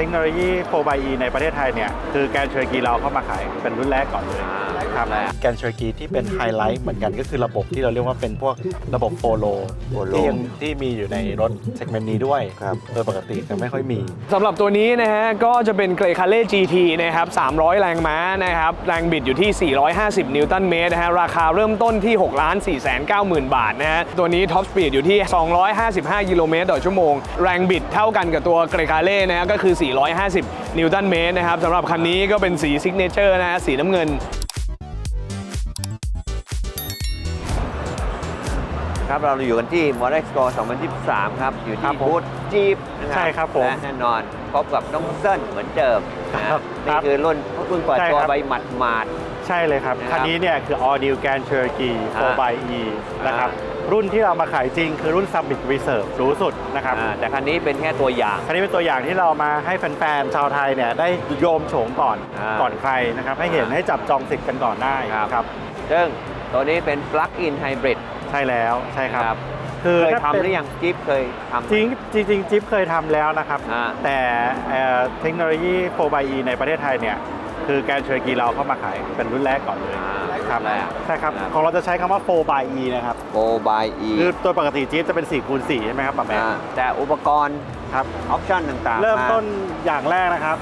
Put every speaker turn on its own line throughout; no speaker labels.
ทคโนโลยี 4xe ในประเทศไทยเนี่ยคือแกนเชอร์กีเราเข้ามาขายเป็นรุ่นแรกก่อนเลยครับ
แรก
แกนเชอร์กีที่เป็นไฮไลท์เหมือนกันก็คือระบบที่เราเรียกว่าเป็นพวกระบบโฟโล
Follow
ที่ยังที่มีอยู่ในรถเซกเมนต์นี้ด้วย
ครับ
โดยปกติจะไม่ค่อยมี
สำหรับตัวนี้นะฮะก็จะเป็นเกรคาเล่ GT นะครับ 300 แรงม้านะครับแรงบิดอยู่ที่ 450 นิวตันเมตรนะฮะราคาเริ่มต้นที่6 4 9 0 0 0 0 บาทนะฮะตัวนี้ท็อปสปีดอยู่ที่ 255 กิโลเมตรต่อชั่วโมง แรงบิดเท่ากันกับตัวเกรคาเล่นะฮะก็คือ450 นิวตันเมตรนะครับสำหรับคันนี้ก็เป็นสีซิกเนเจอร์นะฮะสีน้ำเงิน
ครับเราอยู่กันที่ m o d e x p o 2023 ครับ อยู่
ครั
ที่
บผม
บูธจีบนะ
ใช่ครับผม
และแน่นอนพบกับน้องเซินเหมือนเดิมนะครับนี่คือรุ่นเพิ่งเปิด
ใช่
ตัว
ครับ
ใบหมัดหมาด
ใช่เลยครับ
นะครับ
คันนี้เนี่ยคือ All New Grand Cherokee
อ่า
4xe นะครับ รุ่นที่เรามาขายจริงคือรุ่น Summit Reserve สูงสุดนะครับ
อ่าแต่คันนี้เป็นแค่ตัวอย่าง
คันนี้เป็นตัวอย่างที่เรามาให้แฟนๆชาวไทยเนี่ยได้โยมโฉมก่อน
อ่า
ก่อนใครนะครับให้เห็น
อ่า
ให้จับจองสิทธิ์กันก่อนได้
ครับ
ครับ
ซึ่งตัวนี้เป็น Plug-in Hybrid
ใช่แล้วใช่ครับ
นะครับ
คือ
เคย
ถ้า
ทำ
เป็น
หรือยังจิ๊บเคยทำไหม
จริงจริงจริงจิ๊บเคยทำแล้วนะครับ
อ่า
แต่เอ่อเทคโนโลยี 4xe ในประเทศไทยเนี่ยคือแกนเชอร์กีเราเข้ามาขายเป็นรุ่นแรกก่อนเลย
อ่า
ครับ
แรก
ใช่ครับ
ครับ
ของเราจะใช้คำว่า 4xe นะครับ
โ o บายอี
คือตัวปกติจี๊ปจะเป็น4คูณ4ใช่ไหมครับปะแม่
แต่อุปกรณ์
ครับ
ออปชั่นต่างๆ
เริ่มาต้นอย่างแรกนะครับ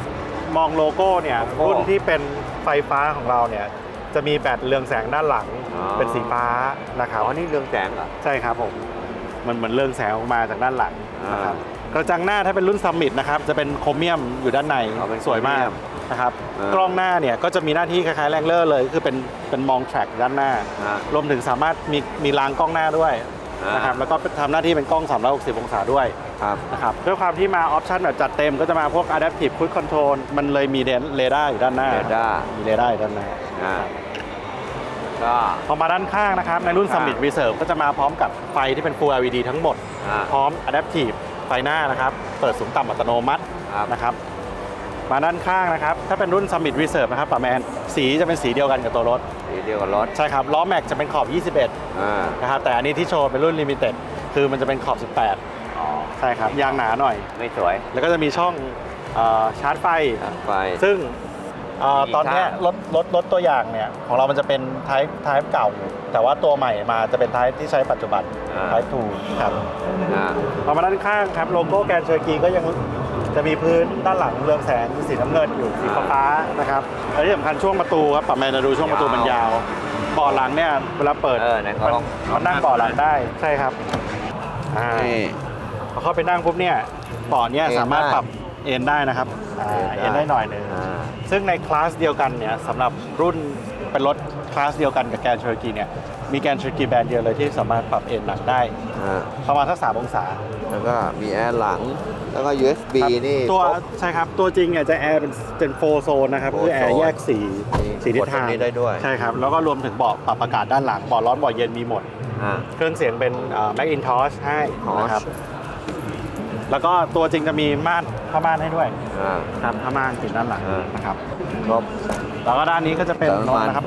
มองโลโก้เนี่ย
โลโก้
รุ่นที่เป็นไฟฟ้าของเราเนี่ยจะมีแบตเรืองแสงด้านหลัง
อ๋อ
เป็นสีฟ้านะครับ
อ๋อนี่เรืองแสงเหรอ
ใช่ครับผมมันเหมือนเรืองแสงออกมาจากด้านหลังนะครับ
อ่
กระจังหน้าถ้าเป็นรุ่นซัมมิตนะครับจะเป็นโครเมียมอยู่ด้านใน
อ๋อเป็น
สวยมาก
โครเมียม
นะครับ
อ่าก
ล้องหน้าเนี่ยก็จะมีหน้าที่คล้ายๆแรงเลอร์เลยคือเป็นเป็นมองแทร็กด้านหน้า
อ่า
รวมถึงสามารถมีมีรางกล้องหน้าด้วย
อ่าน
นะครับแล้วก็ทำหน้าที่เป็นกล้อง 360 องศาด้วย
ครับ
นะครับด้วยความที่มาออปชันแบบจัดเต็มก็จะมาพวก Adaptive Cruise Control มันเลยมีเรดาร์อยู่ด้านหน้า
เรดาร์
มีเรดาร์อยู่ด้านหน้า
อ่าก็
พอมาด้านข้างนะครับในรุ่น
ครับ
Summit Reserve ก็จะมาพร้อมกับไฟที่เป็น Full LED ทั้งหมด
อ่า
พร้อม Adaptive ไฟหน้านะครับ เปิดสูงต่ำอัตโนมัติ
ครับ
นะครับ มาด้านข้างนะครับ ถ้าเป็นรุ่น Summit Reserve นะครับปะแมน สีจะเป็นสีเดียวกันกับตัวรถ
สีเดียวกับรถ
ใช่ครับ ล้อแม็กจะเป็นขอบ
อ่า
21 นะครับ แต่อันนี้ที่โชว์เป็นรุ่น Limited คือมันจะเป็นขอบ18
อ๋อ
ใช่ครับ ยางหนาหน่อย
ไม่สวย
แล้วก็จะมีช่องเออชาร์จไฟ
ตัดไฟ
ซึ่งเอ่อ
มี
ตอนเนี้ย
ข้าง
รถรถรถตัวอย่างเนี่ยของเรามันจะเป็นไทป์ไทป์เก่าแต่ว่าตัวใหม่มาจะเป็นไทป์ที่ใช้ปัจจุบันไทป์2ครับ
อ่า
พอมาด้านข้างครับโลโก้แกนเชอร์กีก็ยัง จะมีพื้นด้านหลังเรืองแสงสีน้ำเงินอยู่สีฟ้าๆนะครับและที่สำคัญช่วงประตูครับปรับแมนจะดูช่วงประตูมันยาวเบาะหลังเนี่ยเวลาเปิด
เออไหนเขา
มัน
ลอง
มันนั่ง เบาะหลังได้ใช่ครับอ่า
นี่
พอเข้าไปนั่งปุ๊บเนี่ยเบาะเนี่ย
เอนได้
สามารถปรับเอนได้นะครับอ่า
เอนได้
เอนได้หน่อยหนึง
อ่า
ซึ่งในคลาสเดียวกันเนี่ยสำหรับรุ่นเป็นรถคลาสเดียวกันกับแกนเชอร์กีเนี่ยมีแกนเชอร์กีแบรนด์เดียวเลยที่สามารถปรับเอนหลังได้
อ่า
ประมาณสักสามองศา
แล้วก็มีแอร์หลัง แล้วก็ USB
ครับ
นี่
ตัว
ครบ
ใช่ครับ ตัวจริงเนี่ยจะแอร์เป็นเป็นโฟโซนนะครับ
Four
คือแอร์
zone
แยกสี
นี่
สีทิศทาง
กดตรงนี้ได้ด้วย
ใช่ครับ แล้วก็รวมถึงเบาะปรับอากาศด้านหลังเบาะร้อนเบาะเย็นมีหมด
อ่า
เครื่องเสียงเป็นแม็กอินทอชให้
Macintosh
นะครับ แล้วก็ตัวจริงจะมีม่านผ้าม่านให้ด้วย
อ่า
ครับผ้าม่านติดด้านหลัง
อ่าน
นะครับ
ครบ
แล้วก็ด้านนี้ก็จะเป็น
เติมน้ำมัน
นะครับ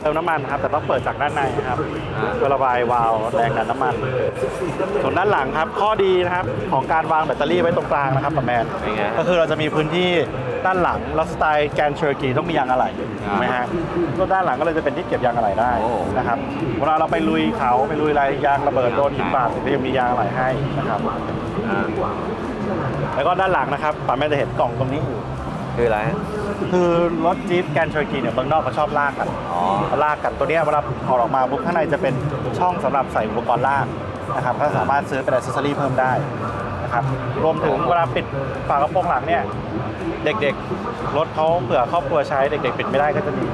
เติมน้ำมันครับ แต่ต้องเปิดจากด้านในนะครับ
อ่า
เพื่อระบายวาล์วแรงดันน้ำมัน ส่วนด้านหลังครับ ข้อดีนะครับของการวางแบตเตอรี่ไว้ตรงกลางนะครับกับแมน
เป็นไง
ก็คือเราจะมีพื้นที่ด้านหลังแล้วสไตล์แกนเชอร์กีต้องมียางอะไหล่
อ่า
ถูกไหมฮะก็ด้านหลังก็เลยจะเป็นที่เก็บยางอะไหล่ได้
โอ้
นะครับเวลาเราไปลุยเขาไปลุยอะไรยางระเบิดโดนหินบาดก็ยังมียางอะไหล่ให้นะครับ
อ่า
แล้วก็ด้านหลังนะครับป๋าแม่จะเห็นกล่องตรงนี้อยู่
คืออะไรฮะ
คือรถจี๊ปแกนเชอร์กีเนี่ยเมืองนอกเขาชอบลากกัน
อ๋อ
ลากกันตัวเนี้ยเวลาถอดออกมาปุ๊บข้างในจะเป็นช่องสำหรับใส่อุปกรณ์ลากนะครับก็สามารถซื้อเป็นอ c เซสซอรี่เพิ่มได้ นะครับรวมถึงเวลาปิดฝากระโปรงหลังเนี่ยเด็กๆ รถเขาเผื่อครอบครัวใช้เด็ก ๆ ปิดไม่ได้ก็จะมี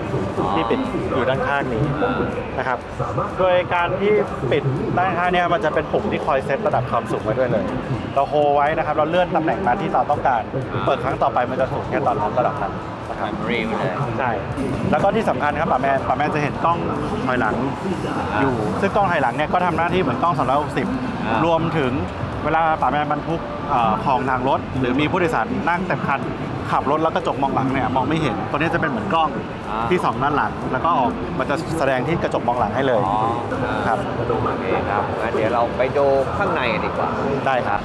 ที่ปิดอยู่ด้านข้างนี้นะครับ โดยการที่ปิดด้านข้างเนี่ยมันจะเป็นปุ่มที่คอยเซตระดับความสูงไว้ด้วยเลย เราโฮไว้นะครับ เราเลื่อนตำแหน่งมาที่เราต้องการ เปิดครั้งต่อไปมันจะสูงแค่ตอนนั้นระดับนั้นนะครับ
รีมันเลย
ใช่แล้วก็ที่สำคัญครับป่าแมนป่าแมนจะเห็นกล้องถอยหลังอยู่ ซึ่งกล้องถอยหลังเนี่ยก็ทำหน้าที่เหมือนกล้อง
อ่า
360รวมถึง เวลาป่าแมนบรรทุกเอ่อของทางรถ หรือมีผู้โดยสารนั่งเต็มคัน ขับรถแล้วกระจกมองหลังเนี่ยมองไม่เห็นตัวนี้จะเป็นเหมือนกล้อง
อ่า
ที่สองด้านหลัง แล้วก็ออกมันจะแสดงที่กระจกมองหลังให้เลย
อ๋ออ่า
ครับ
โอเคครับงั้นเดี๋ยวเราไปดูข้างในกันดีกว่า
ได้ครับ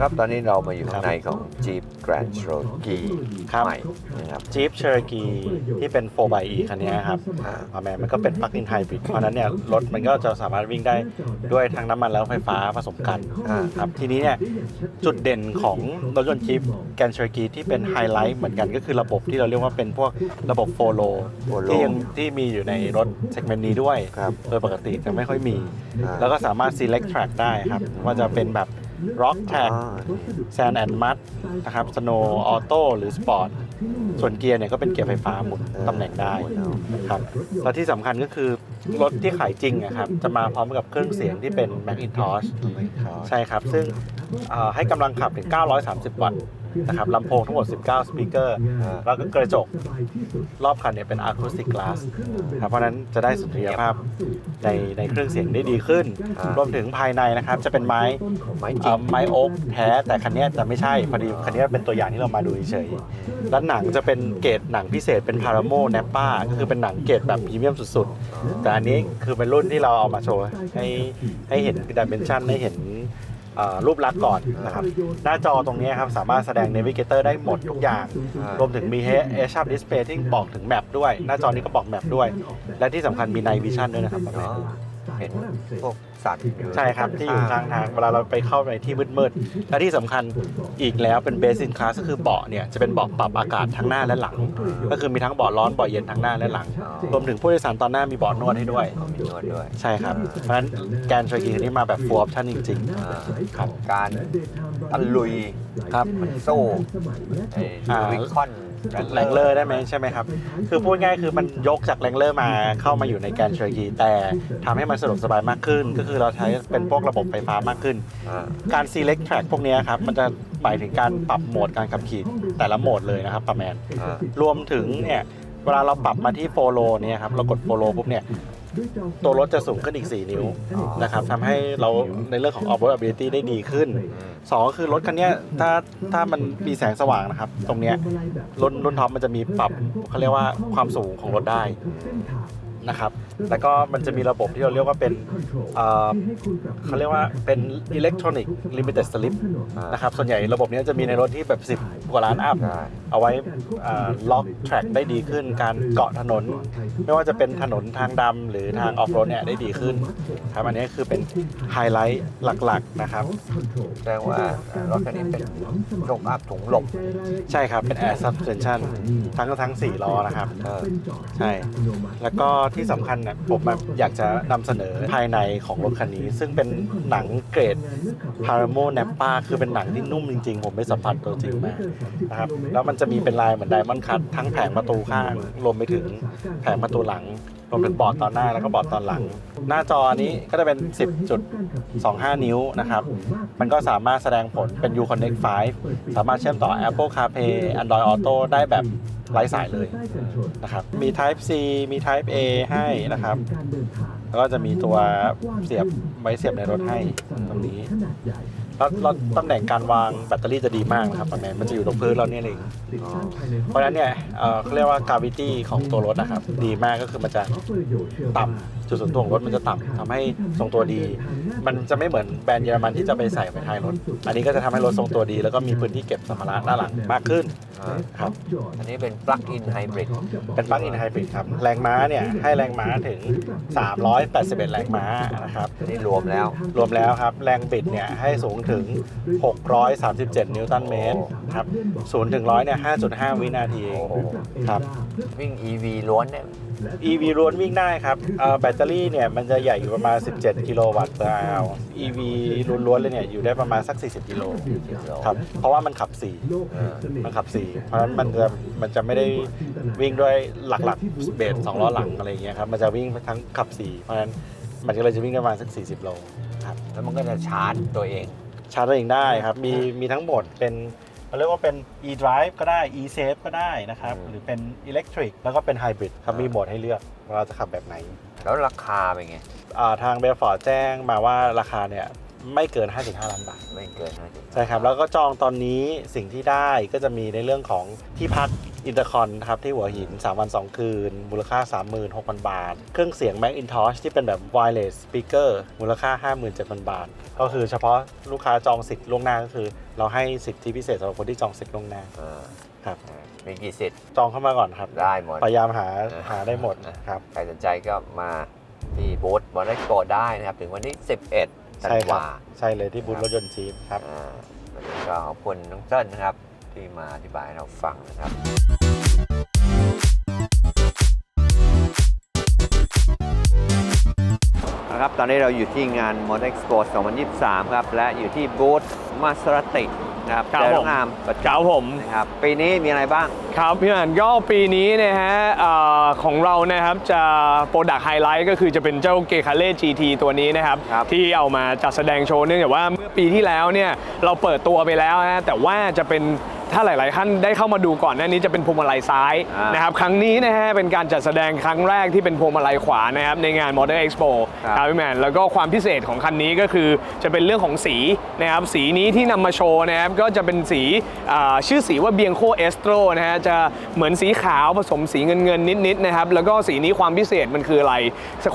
ครับ ตอนนี้เรามาอยู่ข้างในของ Jeep Grand Cherokee
ครับ
ใหม่นะครับ
Jeep Cherokee ที่เป็น 4xe คันนี้ครับ
อ่า
อ่าแมนมันก็เป็น plug-in hybrid เพราะฉะนั้นเนี่ยรถมันก็จะสามารถวิ่งได้ด้วยทั้งน้ำมันแล้วไฟฟ้าผสมกัน
อ่า
ครับทีนี้เนี่ยจุดเด่นของรถยนต์ Jeep Grand Cherokee ที่เป็นไฮไลท์เหมือนกันก็คือระบบที่เราเรียกว่าเป็นพวกระบบ Follow
Follow
ที่ยังที่มีอยู่ในรถเซกเมนต์นี้ด้วย
ครับ
โดยปกติจะไม่ค่อยมี
อ่า
แล้วก็สามารถ select track ได้ครับ ว่าจะเป็นแบบ rock track
อ่า
sand and mud นะครับ snow auto หรือ sport ส่วนเกียร์เนี่ยก็เป็นเกียร์ไฟฟ้าหมุนตำแหน่งได้ครับแล้วที่สำคัญก็คือ รถที่ขายจริงอะครับจะมาพร้อมกับเครื่องเสียงที่เป็น Macintosh ใช่ครับ ซึ่งเอ่อให้กำลังขับถึง 930 วัตต์ นะครับลำโพงทั้งหมด 19 สปีกเกอร์
อ่า
แล้วก็กระจกรอบคันเนี่ยเป็น acoustic glass ครับเพราะฉะนั้นจะได้สุนทรียภาพในในเครื่องเสียงได้ดีขึ้น
อ่าร
วมถึงภายในนะครับจะเป็นไม้
ไม้จริ
เอ่องไม้โอ๊กแท้ แต่คันเนี้ยจะไม่ใช่พอดีคันเนี้ยเป็นตัวอย่างที่เรามาดูเฉยๆแล้วหนังจะเป็นเกรดหนังพิเศษเป็นพาราโมเนปป้าก็คือเป็นหนังเกรดแบบพรีเมียมสุดๆ แต่อันนี้คือเป็นรุ่นที่เราเอามาโชว์ให้ให้เห็นดิเมนชันให้เห็นเอ่อ รูปลักษณ์ก่อนนะครับ หน้าจอตรงนี้ครับสามารถแสดง Navigator ได้หมดทุกอย่าง
ร
วมถึงมี Head Up Display ที่บอกถึงแมปด้วย หน้าจอนี้ก็บอกแมปด้วย และที่สำคัญมี Night Vision ด้วยนะครับ
เห็นพวกสัตว์อยู่
ใช่ครับที่อยู่ข้างทางเวลาเราไปเข้าในที่มืดๆและที่สำคัญอีกแล้วเป็น Base in Class ก็คือเบาะเนี่ยจะเป็นเบาะปรับอากาศทั้งหน้าและหลัง ก็คือมีทั้งเบาะร้อนเบาะเย็นทั้งหน้าและหลัง รวมถึงผู้โดยสารตอนหน้ามีเบาะนวดให้ด้วย
มีนวดด้วย
ใช่ครับ เพราะฉะนั้นแกนชอยกีคันนี้มาแบบ full option จริง
อ่า
ๆครับ
การตะลุย
ครับ
มันสู้ไอ้
อ่า
วิคอน
แรงเลอร์ได้ไหมใช่ไหมครับ คือพูดง่ายคือมันยกจากแรงเลอร์มาเข้ามาอยู่ในแกนเชอร์กีแต่ทำให้มันสะดวกสบายมากขึ้น ก็คือเราใช้เป็นพวกระบบไฟฟ้ามากขึ้น
อ่า
การ select track พวกเนี้ยครับ มันจะหมายถึงการปรับโหมดการขับขี่แต่ละโหมดเลยนะครับประแมน
อ่าร
วมถึงเนี่ยเวลาเราปรับมาที่โฟโลเนี่ยครับเรากดโฟโลปุ๊บเนี่ย ตัวรถจะสูงขึ้นอีก 4 นิ้วนะครับทำให้เราในเรื่องของ off road ability ได้ดีขึ้นสองก็คือรถคันเนี้ยถ้าถ้ามันมีแสงสว่างนะครับ ตรงเนี้ยรุ่นรุ่นท็อปมันจะมีปรับเขาเรียกว่าความสูงของรถได้ นะครับ แล้วก็มันจะมีระบบที่เราเรียกว่าเป็นเอ่อเขาเรียกว่าเป็น electronic limited slip นะครับ ส่วนใหญ่ระบบเนี้ยจะมีในรถที่แบบ 10 กว่าล้านอัพ
ใช่
เอาไว้ล็อกแทร็กได้ดีขึ้น การเกาะถนน ไม่ว่าจะเป็นถนนทางดำหรือทางออฟโรดเนี่ยได้ดีขึ้นครับอันนี้คือเป็นไฮไลท์หลักๆนะครับ
แสดงว่ารถคันนี้เป็นโชคอัพถุงลม
ใช่ครับ เป็น Air Suspension ทั้งทั้ง4ล้อนะครับ
เออ
ใช่แล้วก็ที่สำคัญเนี่ยผมแบบอยากจะนำเสนอภายในของรถคันนี้ ซึ่งเป็นหนังเกรดพาราโมแนปปาคือเป็นหนังที่นุ่มจริงๆ ผมไปสัมผัสตัวจริงมานะครับแล้วมันจะมีเป็นลายเหมือนไดมอนด์คัตทั้งแผงประตูข้างรวมไปถึงแผงประตูหลัง รวมถึงบอร์ดตอนหน้าแล้วก็บอร์ดตอนหลัง หน้าจอนี้ก็จะเป็น 10.25 นิ้วนะครับ มันก็สามารถแสดงผลเป็น U Connect 5 สามารถเชื่อมต่อ Apple CarPlay Android Auto ได้แบบไร้สายเลยนะครับ มี Type C มี Type A ให้นะครับ แล้วก็จะมีตัวเสียบไว้เสียบในรถให้ตรงนี้ แล้วแล้วตำแหน่งการวางแบตเตอรี่จะดีมากนะครับประมาณมันจะอยู่ตรงพื้นเราเนี่ยเอง เพราะฉะนั้นเนี่ยเอ่อเขาเรียกว่า gravity ของตัวรถนะครับ ดีมากก็คือมันจะต่ำ จุดส่วนตัวของรถมันจะต่ำทำให้ทรงตัวดี มันจะไม่เหมือนแบรนด์เยอรมันที่จะไปใส่ไว้ท้ายรถ อันนี้ก็จะทำให้รถทรงตัวดี แล้วก็มีพื้นที่เก็บสัมภาระด้านหลังมากขึ้น
อ่า
ครับ
อันนี้เป็น plug-in hybrid
เป็นปลั๊กอินไฮบริดครับ แรงม้าเนี่ยให้แรงม้าถึง 381 แรงม้านะครับ
อันนี้รวมแล้ว
รวมแล้วครับ แรงบิดเนี่ยให้สูงถึง 637 นิวตันเมตรครับศูนย์ถึงร้อยเนี่ย5.5 วินาทีเอง
โอ้โห
ครับ
วิ่ง EV ล้วนเนี่ย
EV ล้วนวิ่งได้ครับแบตเตอรี่เนี่ยมันจะใหญ่อยู่ประมาณ 17 กิโลวัตต์ต่ออาว EV ล้วนๆเลยเนี่ยอยู่ได้ประมาณสัก 40 กิโลครับเพราะว่ามันขับ 4 มันขับ 4 เพราะฉะนั้นมันจะมันจะไม่ได้วิ่งด้วยหลักๆเบสสองล้อหลังอะไรอย่างเงี้ยครับมันจะวิ่งทั้งขับ 4 เพราะฉะนั้นมันก็เลยจะวิ่งได้ประมาณสัก 40 โลครับ
แล้วมันก็จะชาร์จตัวเอง
ชาร์จตัวเองได้ครับมีมีทั้งหมดเป็น เราเรียกว่าเป็น e-drive ก็ได้ e-safe ก็ได้นะครับ
อืม
หรือเป็น electric แล้วก็เป็น hybrid ครับมีโหมดให้เลือกว่าเราจะขับแบบไหน
แล้วราคาเป็นไง
อ่าทางเบลฟอร์ดแจ้งมาว่าราคาเนี่ย ไม่เกิน 5.5 ล้านบาท
ไม่เกินนะ
ใช่ครับแล้วก็จองตอนนี้สิ่งที่ได้ก็จะมีในเรื่องของที่พักอินเตอร์คอนครับที่หัวหิน 3 วัน 2 คืน มูลค่า 36,000 บาท เครื่องเสียง Macintosh ที่เป็นแบบ wireless speaker มูลค่า 57,000 บาท ก็คือเฉพาะลูกค้าจองสิทธิ์ล่วงหน้าก็คือ เราให้สิทธิพิเศษสำหรับคนที่จองสิทธิ์ล่วงหน้า
อ่า
ครับ
มีกี่สิทธิ์
จองเข้ามาก่อนครับ
ได้หมด
พยายามหาหาได้หมดครับ
ใครสนใจก็มาที่บูธบอลเลกโกได้นะครับ ถึงวันที่ 11 ธัน
ใช่ครับ
วา
ใช่เลยที่บูธรถยนต์จีนครับ
อ่าวันนี้ก็ขอบคุณน้องเติ้ลนะครับ ที่มาอธิบายให้เราฟังนะครับ นะครับ ตอนนี้เราอยู่ที่งาน Motor Expo 2023 ครับ และอยู่ที่บูธมาสรติ นะครับ
ครับ
เจอน้
ผ
อ
ม
งงามประ
ค
จ
รับผมำ
นะครับปีนี้มีอะไรบ้าง
ครับพี่อันก็ปีนี้นะฮะเอ่อของเรานะครับจะโปรดักต์ไฮไลท์ก็คือจะเป็นเจ้าเกคาเล่ GT ตัวนี้นะครับ
ครับ
ที่เอามาจัดแสดงโชว์เนื่องจากว่าเมื่อปีที่แล้วเนี่ยเราเปิดตัวไปแล้วนะแต่ว่าจะเป็น ถ้าหลาย ๆ ท่านได้เข้ามาดูก่อนหน้านี้จะเป็นพวงมาลัยซ้าย
อ่าน
นะครับครั้งนี้นะฮะเป็นการจัดแสดงครั้งแรกที่เป็นพวงมาลัยขวานะครับในงาน Model Expo
ครับ
ครับพี่แมนแล้วก็ความพิเศษของคันนี้ก็คือจะเป็นเรื่องของสีนะครับสีนี้ที่นำมาโชว์นะครับก็จะเป็นสีอ่าชื่อสีว่าเบียงโคเอสโตรนะฮะจะเหมือนสีขาวผสมสีเงินเงินๆนิด ๆ นะครับ แล้วก็สีนี้ความพิเศษมันคืออะไร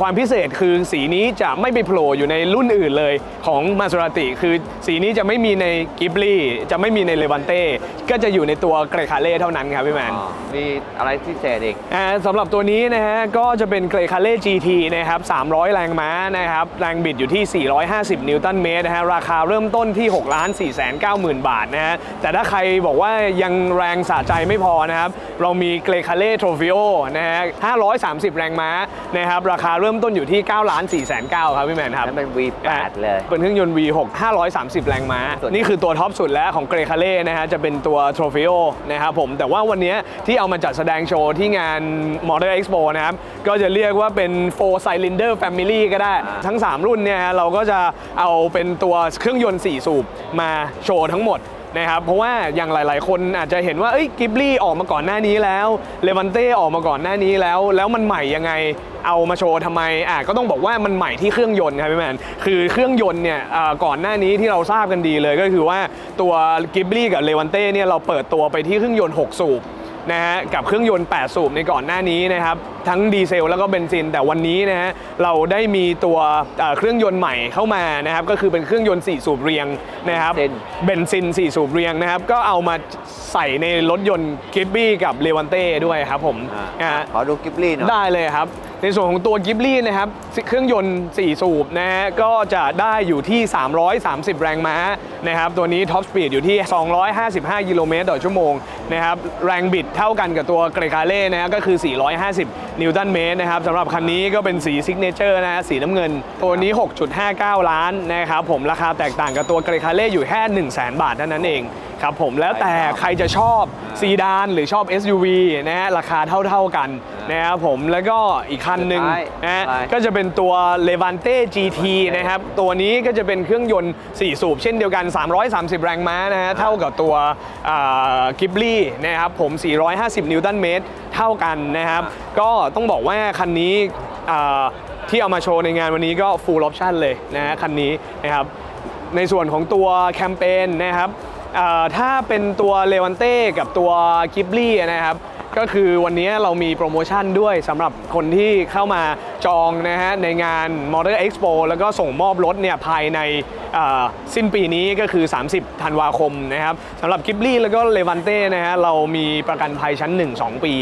ความพิเศษคือสีนี้จะไม่ไปโผล่อยู่ในรุ่นอื่นเลยของมาส r ราติคือสีนี้จะไม่มีในกิบลี่จะไม่มีในเลวันเต้ก็จะอยู่ในตัวเกรคาเล่เท่านั้นครับพี่แมน
อ๋อมีอะไรพิเศษอีก
อ่าสำหรับตัวนี้นะฮะก็จะเป็นเกรคาเล่ GT นะครับ 300 แรงม้านะครับ แรงบิดอยู่ที่ 450 นิวตันเมตรนะฮะ ราคาเริ่มต้นที่6 4 9 0 0 0 0 บาทนะฮะ แต่ถ้าใครบอกว่ายังแรงสะใจไม่พอนะครับ เรามีเกรคาเล่โทรฟิโอนะฮะ 530 แรงม้านะครับ ราคาเริ่มต้นอยู่ที่9 4 9 0 0 0ครับพี่แมนครับ
นั่นเป็น V8 เลย
เป็นเครื่องยนต์ V6 530 แรงม้า
ส่วน
นี่คือตัวท็อปสุดแล้วของเกรคาเล่นะฮะ จะเป็นตัว t r o f i o นะครับผมแต่ว่าวันนี้ที่เอามาจัดแสดงโชว์ที่งาน Motor Expo นะครับก็จะเรียกว่าเป็น4 Cylinder Family ก็ได้ ทั้ง 3 รุ่นเนี่ยเราก็จะเอาเป็นตัวเครื่องยนต์ 4 สูบมาโชว์ทั้งหมด นะครับเพราะว่าอย่างหลาย ๆ คนอาจจะเห็นว่าเอ้ยกิบลี่ออกมาก่อนหน้านี้แล้วเลวันเต้ออกมาก่อนหน้านี้แล้ว แล้วมันใหม่ยังไงเอามาโชว์ทำไมอะก็ต้องบอกว่ามันใหม่ที่เครื่องยนต์ครับพี่แมนคือเครื่องยนต์เนี่ยก่อนหน้านี้ที่เราทราบกันดีเลยก็คือว่าตัวกิบลี่กับเลวันเต้เนี่ยเราเปิดตัวไปที่เครื่องยนต์ 6 สูบ นะฮะกับเครื่องยนต์ 8 สูบในก่อนหน้านี้นะครับทั้งดีเซลแล้วก็เบนซิน แต่วันนี้นะฮะเราได้มีตัวเอ่อเครื่องยนต์ใหม่เข้ามานะครับก็คือเป็นเครื่องยนต์ 4 สูบเรียงนะครับ
เบนซิน
เบนซิน4สูบเรียงนะครับก็เอามาใส่ในรถยนต์กิบบี้กับเลวันเต้ด้วยครับผม
อ่า
นะฮะ
ขอดูกิฟลี่หน่อย
ได้เลยครับ ในส่วนของตัวกิบลี่นะครับเครื่องยนต์ 4 สูบนะฮะก็จะได้อยู่ที่ 330 แรงม้านะครับตัวนี้ท็อปสปีดอยู่ที่ 255 กิโลเมตรต่อชั่วโมงนะครับแรงบิดเท่ากันกับตัวเกรคาเล่นะฮะก็คือ 450 นิวตันเมตรนะครับสำหรับคันนี้ก็เป็นสีซิกเนเจอร์นะฮะสีน้ำเงิน ตัวนี้ 6.59 ล้านนะครับผมราคาแตกต่างกับตัวเกรคาเล่อยู่แค่ 1 0 0 0 0แบาทเท่านั้นเอง ครับผมแล้วแต่ใครจะชอบซีดานหรือชอบ SUV นะฮะราคาเท่าๆกันนะครับผมแล้วก็อีกคันหนึ่ง
สุดท้าย
นะฮะ
อะไร
ก็จะเป็นตัว Levante GT นะครับตัวนี้ก็จะเป็นเครื่องยนต์ 4 สูบเช่นเดียวกัน 330 แรงม้านะฮะเท่ากับตัวกิบลี่นะครับผม 450 นิวตันเมตรเท่ากันนะครับ ก็ต้องบอกว่าคันนี้อ่าที่เอามาโชว์ในงานวันนี้ก็ full option เลยนะฮะคันนี้นะครับในส่วนของตัวแคมเปญนะครับเอ่อ ถ้าเป็นตัวเลวันเต้กับตัวกิบลี่นะครับ ก็คือวันนี้เรามีโปรโมชั่นด้วยสำหรับคนที่เข้ามาจองนะฮะในงาน Motor Expo แล้วก็ส่งมอบรถเนี่ยภายในสิ้นปีนี้ก็คือ 30 ธันวาคมนะครับสำหรับกิบลี่แล้วก็เลวันเต้นะฮะเรามีประกันภัยชั้น 1 2 ปี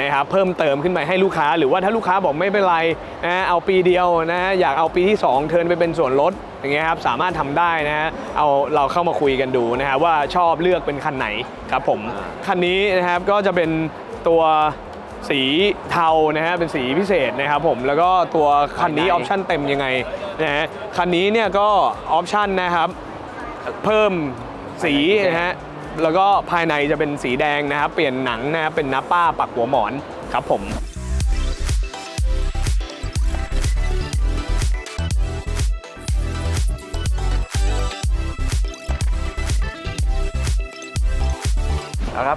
นะครับเพิ่มเติมขึ้นไปให้ลูกค้า หรือว่าถ้าลูกค้าบอกไม่เป็นไรนะเอาปีเดียวนะอยากเอาปีที่ 2 เทินไปเป็นส่วนลดอย่างเงี้ยครับสามารถทำได้นะฮะเอาเราเข้ามาคุยกันดูนะฮะว่าชอบเลือกเป็นคันไหนครับผมคันนี้นะครับก็จะเป็น ตัวสีเทานะฮะเป็นสีพิเศษนะครับผมแล้วก็ตัวคันนี้ออปชั่นเต็มยังไงนะฮะคันนี้เนี่ยก็ออปชั่นนะครับเพิ่มสีนะฮะแล้วก็ภายในจะเป็นสีแดงนะครับเปลี่ยนหนังนะครับเป็นนับป้าปักหัวหมอนครับผม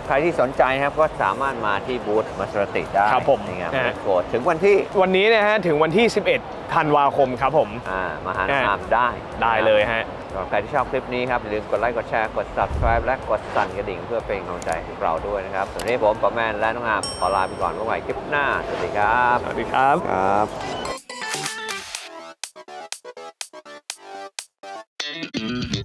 ใครที่สนใจนะครับก็สามารถมาที่บูธมาสรติได้
ครับผม
ในงาน
นะฮะ
โกถึงวันที่
วันนี้นะฮะถึงวันที่ 11 ธันวาคมครับผม
อ่ามาหา
อ่า
น้ำได้
ได้เลยฮะ
สำหรับใครที่ชอบคลิปนี้ครับอย่าลืมกดไลค์กดแชร์กด subscribe และกดสั่นกระดิ่งเพื่อเป็นกำลังใจให้พวกเราด้วยนะครับส่วนนี้ผมปอแมนและน้องอามขอลาไปก่อนพบกันใหม่คลิปหน้าสวัสดีครับ
สวัสดีครับ
ครับ